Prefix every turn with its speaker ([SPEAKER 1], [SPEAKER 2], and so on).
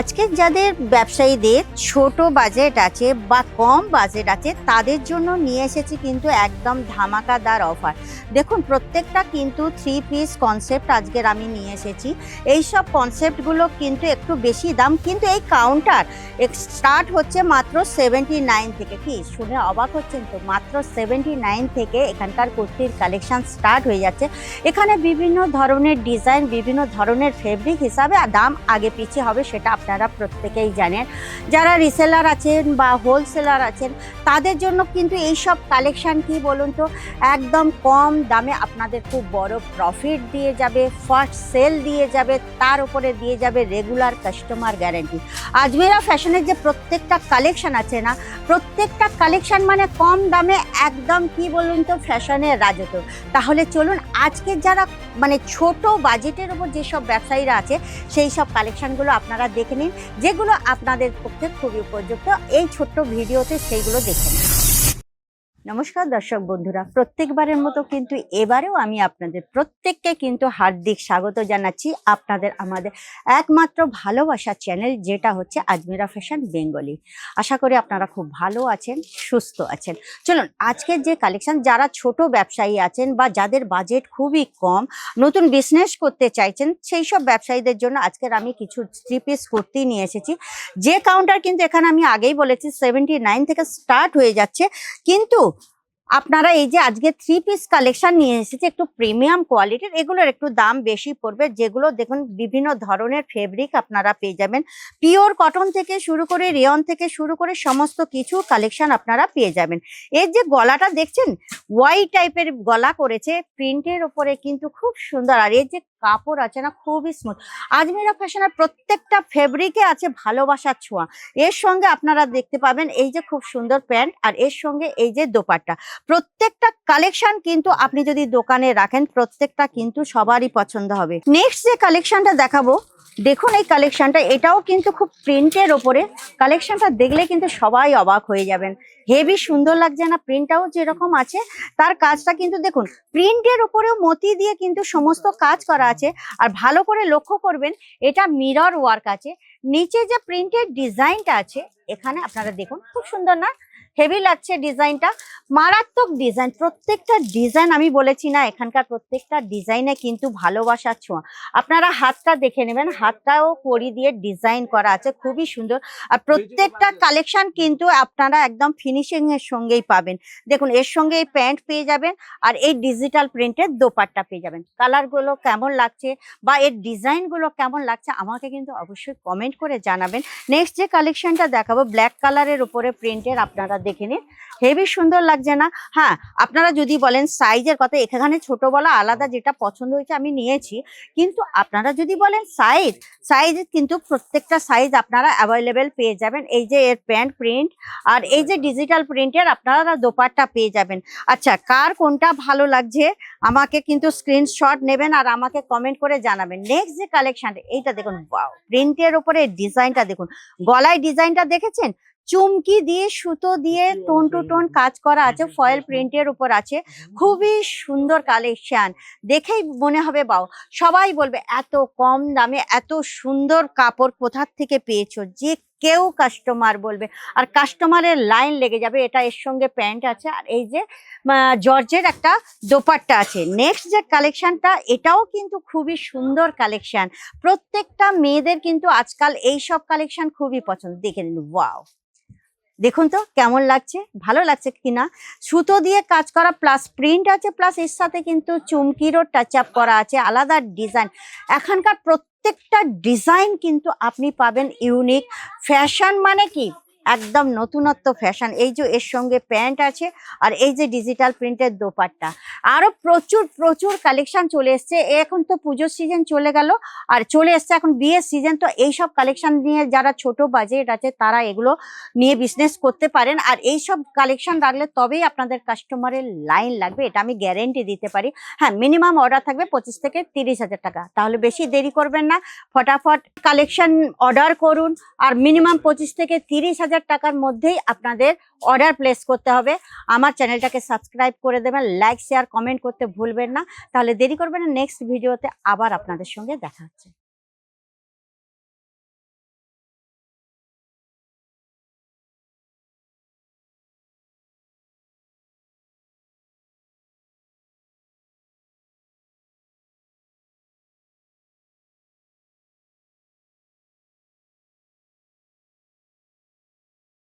[SPEAKER 1] আজকে যাদের ব্যবসায়ীদের ছোট বাজেট আছে বা কম বাজেট আছে, তাদের জন্য নিয়ে এসেছি কিন্তু একদম ধামাকাদার অফার দেখুন, প্রত্যেকটা কিন্তু থ্রি পিস কনসেপ্ট আজকের আমি নিয়ে এসেছি। এই সব কনসেপ্টগুলো কিন্তু একটু বেশি দাম, কিন্তু এই কাউন্টার স্টার্ট হচ্ছে মাত্র সেভেন্টি নাইন থেকে। কি? শুনে অবাক হচ্ছেন তো? মাত্র সেভেন্টি নাইন থেকে এখানকার কুর্তির কালেকশান স্টার্ট হয়ে যাচ্ছে। এখানে বিভিন্ন ধরনের ডিজাইন বিভিন্ন ধরনের ফেব্রিক হিসাবে দাম আগে পিছিয়ে হবে, সেটা আপনারা প্রত্যেকেই জানেন। যারা রিসেলার আছেন বা হোলসেলার আছেন, তাদের জন্য কিন্তু এই সব কালেকশন কি বলুন তো, একদম কম দামে আপনাদের খুব বড় প্রফিট দিয়ে যাবে ফার্স্ট সেল দিয়ে যাবে, তার উপরে দিয়ে যাবে রেগুলার কাস্টমার গ্যারেন্টি আজমেরা ফ্যাশনের যে প্রত্যেকটা কালেকশান আছে না, প্রত্যেকটা কালেকশান মানে কম দামে একদম কি বলুন তো ফ্যাশনের রাজত্ব। তাহলে চলুন, আজকে যারা মানে ছোট বাজেটের উপর যেসব ব্যবসায়ীরা আছে সেই সব কালেকশনগুলো আপনারা দেখে নিন। যেগুলো আপনাদের পক্ষে খুবই উপযুক্ত। এই ছোট্ট ভিডিওতে সেইগুলো দেখে নিন। নমস্কার দর্শক বন্ধুরা, প্রত্যেকবারের মতো কিন্তু এবারেও আমি আপনাদের প্রত্যেককে কিন্তু হার্দিক স্বাগত জানাচ্ছি আপনাদের আমাদের একমাত্র ভালোবাসার চ্যানেল যেটা হচ্ছে আজমিরা ফ্যাশন বেঙ্গলি। আশা করি আপনারা খুব ভালো আছেন, সুস্থ আছেন। চলুন, আজকের যে কালেকশন যারা ছোট ব্যবসায়ী আছেন বা যাদের বাজেট খুবই কম, নতুন বিজনেস করতে চাইছেন, সেই সব ব্যবসায়ীদের জন্য আজকের আমি কিছু থ্রি পিস কুর্তি নিয়ে এসেছি। যে কাউন্টার কিন্তু এখানে আমি আগেই বলেছি সেভেন্টি নাইন থেকে স্টার্ট হয়ে যাচ্ছে। কিন্তু আপনারা এই যে আজকে থ্রি পিস কালেকশন নিয়ে এসেছে, একটু প্রিমিয়াম কোয়ালিটির এগুলোর একটু দাম বেশি পড়বে, যেগুলো দেখুন বিভিন্ন ধরনের ফেব্রিক আপনারা পেয়ে যাবেন। পিওর কটন থেকে শুরু করে রেয়ন থেকে শুরু করে সমস্ত কিছু কালেকশন আপনারা পেয়ে যাবেন। এর যে গলাটা দেখছেন ওয়াই টাইপের গলা করেছে প্রিন্টের উপরে কিন্তু খুব সুন্দর, আর এর যে কাপড় আছে না, খুবই স্মুথ আজমিরা ফ্যাশনের প্রত্যেকটা ফেব্রিকে আছে ভালোবাসার ছোঁয়া। এর সঙ্গে আপনারা দেখতে পাবেন এই যে খুব সুন্দর প্যান্ট, আর এর সঙ্গে এই যে দোপাট্টা। প্রত্যেকটা কালেকশন কিন্তু আপনি যদি দোকানে রাখেন, প্রত্যেকটা কিন্তু সবারই পছন্দ হবে। নেক্সট যে কালেকশনটা দেখাবো, দেখুন এই কালেকশনটা এটাও কিন্তু খুব প্রিন্টের ওপরে। কালেকশনটা দেখলে কিন্তু সবাই অবাক হয়ে যাবেন। হেভি সুন্দর লাগছে না প্রিন্টটাও যেরকম আছে, তার কাজটা কিন্তু দেখুন প্রিন্টের উপরেও মতি দিয়ে কিন্তু সমস্ত কাজ করা আছে। আর ভালো করে লক্ষ্য করবেন, এটা মিরর ওয়ার্ক আছে। নিচে যে প্রিন্টের ডিজাইনটা আছে, এখানে আপনারা দেখুন, খুব সুন্দর না? হেভি লাগছে ডিজাইনটা। মারাত্মক ডিজাইন প্রত্যেকটা ডিজাইন আমি বলেছি না এখানকার প্রত্যেকটা ডিজাইনে কিন্তু ভালোবাসার ছোঁয়া। আপনারা হাতটা দেখে নেবেন হাতটাও করি দিয়ে ডিজাইন করা আছে খুবই সুন্দর। আর প্রত্যেকটা কালেকশন কিন্তু আপনারা একদম ফিনিশিং এর সঙ্গেই পাবেন। দেখুন এর সঙ্গে এই প্যান্ট পেয়ে যাবেন আর এই ডিজিটাল প্রিন্টের দোপাট্টা পেয়ে যাবেন। কালারগুলো কেমন লাগছে বা এর ডিজাইনগুলো কেমন লাগছে আমাকে কিন্তু অবশ্যই কমেন্ট করে জানাবেন। নেক্সট যে কালেকশনটা দেখাবো ব্ল্যাক কালারের উপরে প্রিন্টের আপনারা দেখে নিন। হেভি সুন্দর লাগছে না? হ্যাঁ আপনারা যদি বলেন সাইজের কথা, এখানে ছোট বলা আলাদা যেটা পছন্দ হয়েছে আমি নিয়েছি। কিন্তু আপনারা যদি বলেন সাইজ সাইজ কিন্তু প্রত্যেকটা সাইজ আপনারা অ্যাভেলেবেল পেয়ে যাবেন। এই যে এর প্যান্ট প্রিন্ট আর এই যে ডিজিটাল প্রিন্টের আপনারা দোপাট্টা পেয়ে যাবেন। আচ্ছা কার কোনটা ভালো লাগছে? আমাকে কিন্তু স্ক্রিনশট নেবেন আর আমাকে কমেন্ট করে জানাবেন। নেক্সট যে কালেকশনটা এইটা দেখুন প্রিন্টের উপরে ডিজাইনটা দেখুন। গলায় ডিজাইনটা দেখেছেন? চুমকি দিয়ে সুতো দিয়ে টোন টু টোন কাজ করা আছে ফয়েল প্রিন্টের উপর আছে। খুবই সুন্দর কালেকশন দেখেই মনে হবে বাও সবাই বলবে এত কম দামে এত সুন্দর কাপড় কোথার থেকে পেয়েছ? যে কেউ কাস্টমার বলবে। আর কাস্টমারের লাইন লেগে যাবে এটা এর সঙ্গে প্যান্ট আছে। আর এই যে জর্জের একটা দোপাট্টা আছে। নেক্সট যে কালেকশানটা এটাও কিন্তু খুবই সুন্দর কালেকশন প্রত্যেকটা মেয়েদের কিন্তু আজকাল এই সব কালেকশন খুবই পছন্দ। দেখে নিন ওয়াও দেখুন তো কেমন লাগছে, ভালো লাগছে কিনা? সুতো দিয়ে কাজ করা প্লাস প্রিন্ট আছে প্লাস এর সাথে কিন্তু চুমকিরও টাচ আপ করা আছে, আলাদা ডিজাইন এখানকার প্রত্যেকটা ডিজাইন কিন্তু আপনি পাবেন ইউনিক ফ্যাশন মানে কি? একদম নতুনত্ব ফ্যাশন এই যে এর সঙ্গে প্যান্ট আছে আর এই যে ডিজিটাল প্রিন্টের দোপাট্টা। আরও প্রচুর প্রচুর কালেকশন চলে এসছে। এখন তো পুজোর সিজন চলে গেল আর চলে এসছে এখন বিয়ের সিজন তো এই সব কালেকশন নিয়ে যারা ছোট বাজেট আছে তারা এগুলো নিয়ে বিজনেস করতে পারেন। আর এই সব কালেকশন রাখলে তবেই আপনাদের কাস্টমারের লাইন লাগবে। এটা আমি গ্যারেন্টি দিতে পারি। হ্যাঁ মিনিমাম অর্ডার থাকবে পঁচিশ থেকে তিরিশ হাজার টাকা। তাহলে বেশি দেরি করবেন না। ফটাফট কালেকশন অর্ডার করুন। আর মিনিমাম পঁচিশ থেকে তিরিশ হাজার টাকার মধ্যেই আপনাদের অর্ডার প্লেস করতে হবে। আমার চ্যানেলটাকে সাবস্ক্রাইব করে দেবেন লাইক শেয়ার কমেন্ট করতে ভুলবেন না। তাহলে দেরি করবেন নেক্সট ভিডিওতে আবার আপনাদের সঙ্গে দেখা হচ্ছে।